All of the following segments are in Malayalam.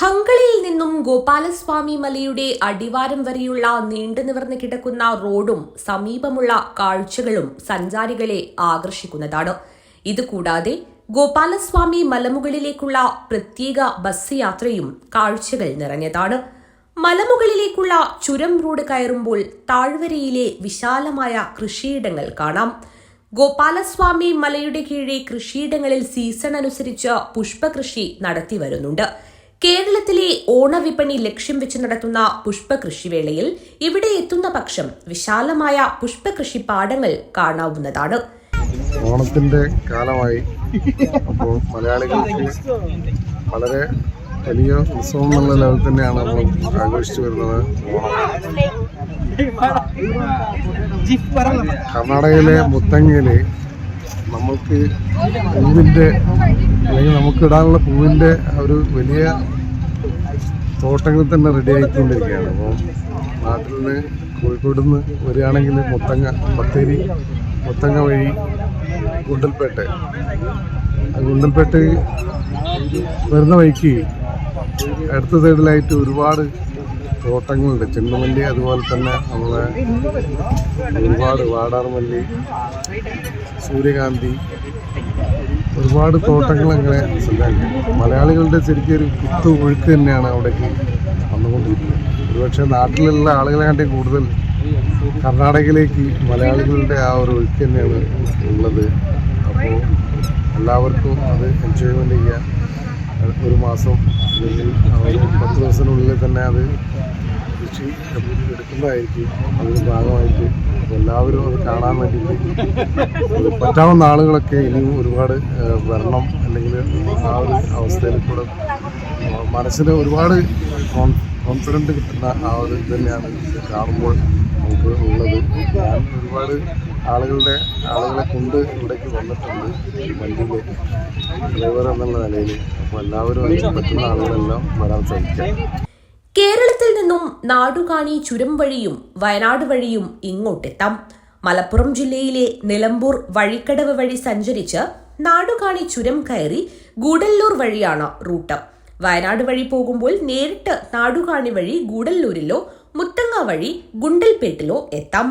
ഹങ്കളിയിൽ നിന്നും ഗോപാലസ്വാമി മലയുടെ അടിവാരം വരെയുള്ള നീണ്ടു നിവർന്ന് കിടക്കുന്ന റോഡും സമീപമുള്ള കാഴ്ചകളും സഞ്ചാരികളെ ആകർഷിക്കുന്നതാണ്. ഇതുകൂടാതെ ഗോപാലസ്വാമി മലമുകളിലേക്കുള്ള പ്രത്യേക ബസ് യാത്രയും കാഴ്ചകൾ നിറഞ്ഞതാണ്. മലമുകളിലേക്കുള്ള ചുരം റോഡ് കയറുമ്പോൾ താഴ്വരയിലെ വിശാലമായ കൃഷിയിടങ്ങൾ കാണാം. ഗോപാലസ്വാമി മലയുടെ കീഴെ കൃഷിയിടങ്ങളിൽ സീസൺ അനുസരിച്ച് പുഷ്പകൃഷി നടത്തി വരുന്നുണ്ട്. കേരളത്തിലെ ഓണവിപണി ലക്ഷ്യം വെച്ച് നടത്തുന്ന പുഷ്പകൃഷിവേളയിൽ ഇവിടെ എത്തുന്ന പക്ഷം വിശാലമായ പുഷ്പകൃഷി പാടങ്ങൾ കാണാവുന്നതാണ്. ഓണത്തിന്റെ കാലമായി അപ്പോൾ മലയാളികൾക്ക് വളരെ വലിയ ഉത്സവം എന്നുള്ള ലെവൽ തന്നെയാണ് നമ്മൾ ആഘോഷിച്ചു വരുന്നത്. കർണാടകയിലെ മുത്തങ്ങയിൽ നമുക്ക് പൂവിന്റെ അല്ലെങ്കിൽ നമുക്ക് ഇടാനുള്ള പൂവിന്റെ ഒരു വലിയ തോട്ടങ്ങൾ തന്നെ റെഡി ആയിക്കൊണ്ടിരിക്കുകയാണ്. അപ്പോൾ നാട്ടിൽ നിന്ന് കോഴിക്കോട് നിന്ന് വരികയാണെങ്കിൽ മുത്തങ്ങ ബത്തേരി മുത്തങ്ങ വഴി ഗുണ്ടൽപേട്ട. ഗുണ്ടൽപേട്ട വരുന്ന വഴിക്ക് അടുത്ത സൈഡിലായിട്ട് ഒരുപാട് തോട്ടങ്ങളുണ്ട്. ചെണ്ടുമല്ലി അതുപോലെ തന്നെ നമ്മളെ ഒരുപാട് വാടാർമല്ലി സൂര്യകാന്തി ഒരുപാട് തോട്ടങ്ങൾ അങ്ങനെ ശ്രദ്ധയുണ്ട് മലയാളികളുടെ ശരിക്കും ഒരു കുത്തു ഒഴുക്ക് തന്നെയാണ് അവിടേക്ക് വന്നുകൊണ്ടിരിക്കുന്നത്. ഒരുപക്ഷെ നാട്ടിലുള്ള ആളുകളെ കണ്ടി കൂടുതൽ കർണാടകയിലേക്ക് മലയാളികളുടെ ആ ഒരു ഒഴുക്ക് തന്നെയാണ് ഉള്ളത്. അപ്പോൾ എല്ലാവർക്കും അത് എൻജോയ്മെന്റ് ചെയ്യാൻ ഒരു മാസം പത്ത് ദിവസത്തിനുള്ളിൽ തന്നെ അത് കൃഷി എടുക്കുന്നതായിരിക്കും അതിന്റെ ഭാഗമായിട്ട് എല്ലാവരും അത് കാണാൻ വേണ്ടിയിട്ട് പറ്റാവുന്ന ആളുകളൊക്കെ ഇനിയും ഒരുപാട് വരണം അല്ലെങ്കിൽ ആ ഒരു അവസ്ഥയിൽ കൂടെ മനസ്സിന് ഒരുപാട് കോൺഫിഡന്റ് കിട്ടുന്ന ആ ഒരു തന്നെയാണ് കാണുമ്പോൾ നമുക്ക് ഉള്ളത്. ഞാൻ ഒരുപാട് ആളുകളുടെ ആളുകളെ കൊണ്ട് ഇവിടേക്ക് വന്നിട്ടുണ്ട് വണ്ടിയിൽ ഡ്രൈവർ എന്നുള്ള നിലയിൽ അപ്പോൾ എല്ലാവരും പറ്റുന്ന ആളുകളെല്ലാം വരാൻ ശ്രമിക്കാം. കേരളത്തിൽ നിന്നും നാടുകാണി ചുരം വഴിയും വയനാട് വഴിയും ഇങ്ങോട്ടെത്താം. മലപ്പുറം ജില്ലയിലെ നിലമ്പൂർ വഴിക്കടവ് വഴി സഞ്ചരിച്ച് നാടുകാണി ചുരം കയറി ഗൂഡല്ലൂർ വഴിയാണ് റൂട്ട്. വയനാട് വഴി പോകുമ്പോൾ നേരിട്ട് നാടുകാണി വഴി ഗൂഡല്ലൂരിലോ മുത്തങ്ങ വഴി ഗുണ്ടൽപേട്ടിലോ എത്താം.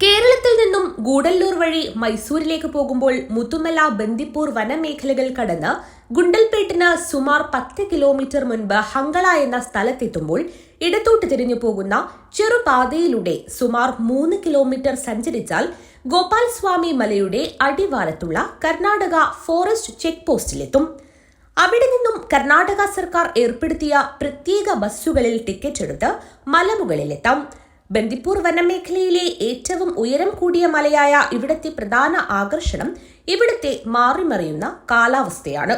കേരളത്തിൽ നിന്നും ഗൂഡല്ലൂർ വഴി മൈസൂരിലേക്ക് പോകുമ്പോൾ മുത്തുമല ബന്ദിപ്പൂർ വനമേഖലകൾ കടന്ന് ഗുണ്ടൽപേട്ടിന് സുമാർ പത്ത് കിലോമീറ്റർ മുൻപ് ഹങ്കള എന്ന സ്ഥലത്തെത്തുമ്പോൾ ഇടത്തോട്ട് തിരിഞ്ഞു പോകുന്ന ചെറുപാതയിലൂടെ സുമാർ മൂന്ന് കിലോമീറ്റർ സഞ്ചരിച്ചാൽ ഗോപാൽ സ്വാമി മലയുടെ അടിവാരത്തുള്ള കർണാടക ഫോറസ്റ്റ് ചെക്ക് പോസ്റ്റിലെത്തും. അവിടെ നിന്നും കർണാടക സർക്കാർ ഏർപ്പെടുത്തിയ പ്രത്യേക ബസ്സുകളിൽ ടിക്കറ്റ് എടുത്ത് മലമുകളിലെത്താം. ബന്ദിപ്പൂർ വനമേഖലയിലെ ഏറ്റവും ഉയരം കൂടിയ മലയായ ഇവിടത്തെ പ്രധാന ആകർഷണം ഇവിടുത്തെ മാറിമറിയുന്ന കാലാവസ്ഥയാണ്.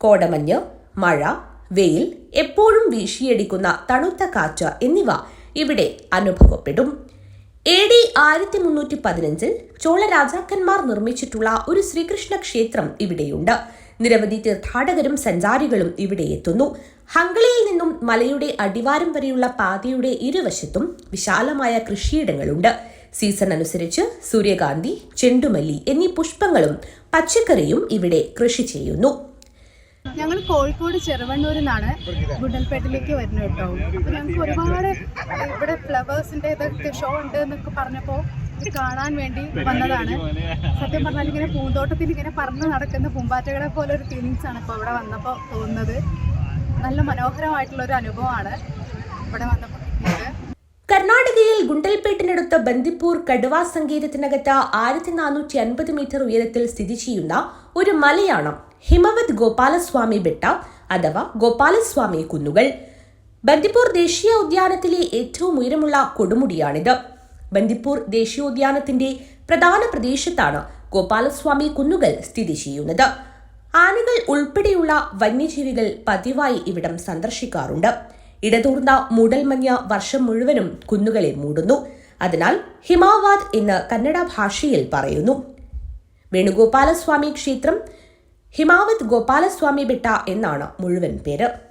കോടമഞ്ഞ് മഴ വെയിൽ എപ്പോഴും വീശിയടിക്കുന്ന തണുത്ത കാറ്റ് എന്നിവ ഇവിടെ അനുഭവപ്പെടും. എ ഡി ആയിരത്തി മുന്നൂറ്റി പതിനഞ്ചിൽ ചോള രാജാക്കന്മാർ നിർമ്മിച്ചിട്ടുള്ള ഒരു ശ്രീകൃഷ്ണ ക്ഷേത്രം ഇവിടെയുണ്ട്. നിരവധി തീർത്ഥാടകരും സഞ്ചാരികളും ഇവിടെ എത്തുന്നു. ഹംഗളിയിൽ നിന്നും മലയുടെ അടിവാരം വരെയുള്ള പാതയുടെ ഇരുവശത്തും വിശാലമായ കൃഷിയിടങ്ങളുണ്ട്. സീസൺ അനുസരിച്ച് സൂര്യകാന്തി ചെണ്ടുമല്ലി എന്നീ പുഷ്പങ്ങളും പച്ചക്കറിയും ഇവിടെ കൃഷി ചെയ്യുന്നു. ഞങ്ങൾ കോഴിക്കോട് ചെറുവണ്ണൂരിൽ നിന്നാണ് ഗുണ്ടൽപേട്ടിലേക്ക് വരുന്നത് കേട്ടോ. ഞങ്ങൾക്ക് ഒരുപാട് ഇവിടെ ഫ്ലവേഴ്സിന്റെ ഇതൊക്കെ ഷോ ഉണ്ട് എന്നൊക്കെ പറഞ്ഞപ്പോൾ ഇത് കാണാൻ വേണ്ടി വന്നതാണ്. സത്യം പറഞ്ഞാൽ ഇങ്ങനെ പൂന്തോട്ടത്തിൽ ഇങ്ങനെ പറന്ന് നടക്കുന്ന പൂമ്പാറ്റകളെ പോലെ ഒരു ഫീലിങ്സ് ആണ് ഇപ്പോൾ ഇവിടെ വന്നപ്പോൾ തോന്നുന്നത്. നല്ല മനോഹരമായിട്ടുള്ള ഒരു അനുഭവമാണ് ഇവിടെ വന്നപ്പോൾ കർണാടകയിൽ ഗുണ്ടൽപേട്ടിനടുത്ത് ബന്ദിപ്പൂർ കടുവ സങ്കേതത്തിനകത്ത് ആയിരത്തി നാനൂറ്റി അൻപത് മീറ്റർ ഉയരത്തിൽ സ്ഥിതി ചെയ്യുന്ന ഒരു മലയാണ് ഹിമവത് ഗോപാലസ്വാമി ബെട്ട അഥവാ ഗോപാലസ്വാമി കുന്നുകൾ. ബന്ദിപ്പൂർ ദേശീയ ഉദ്യാനത്തിലെ ഏറ്റവും ഉയരമുള്ള കൊടുമുടിയാണിത്. ബന്ദിപ്പൂർ ദേശീയോദ്യാനത്തിന്റെ പ്രധാന പ്രദേശത്താണ് ഗോപാലസ്വാമി കുന്നുകൾ സ്ഥിതി ചെയ്യുന്നത്. ആനകൾ ഉൾപ്പെടെയുള്ള വന്യജീവികൾ പതിവായി ഇവിടം സന്ദർശിക്കാറുണ്ട്. ഇടതൂർന്ന മൂടൽമഞ്ഞ വർഷം മുഴുവനും കുന്നുകളെ മൂടുന്നു. അതിനാൽ ഹിമാവാദ് എന്ന് കന്നഡ ഭാഷയിൽ പറയുന്നു. വേണുഗോപാലസ്വാമി ക്ഷേത്രം ഹിമാവത് ഗോപാലസ്വാമി ബെട്ട എന്നാണ് മുഴുവൻ പേര്.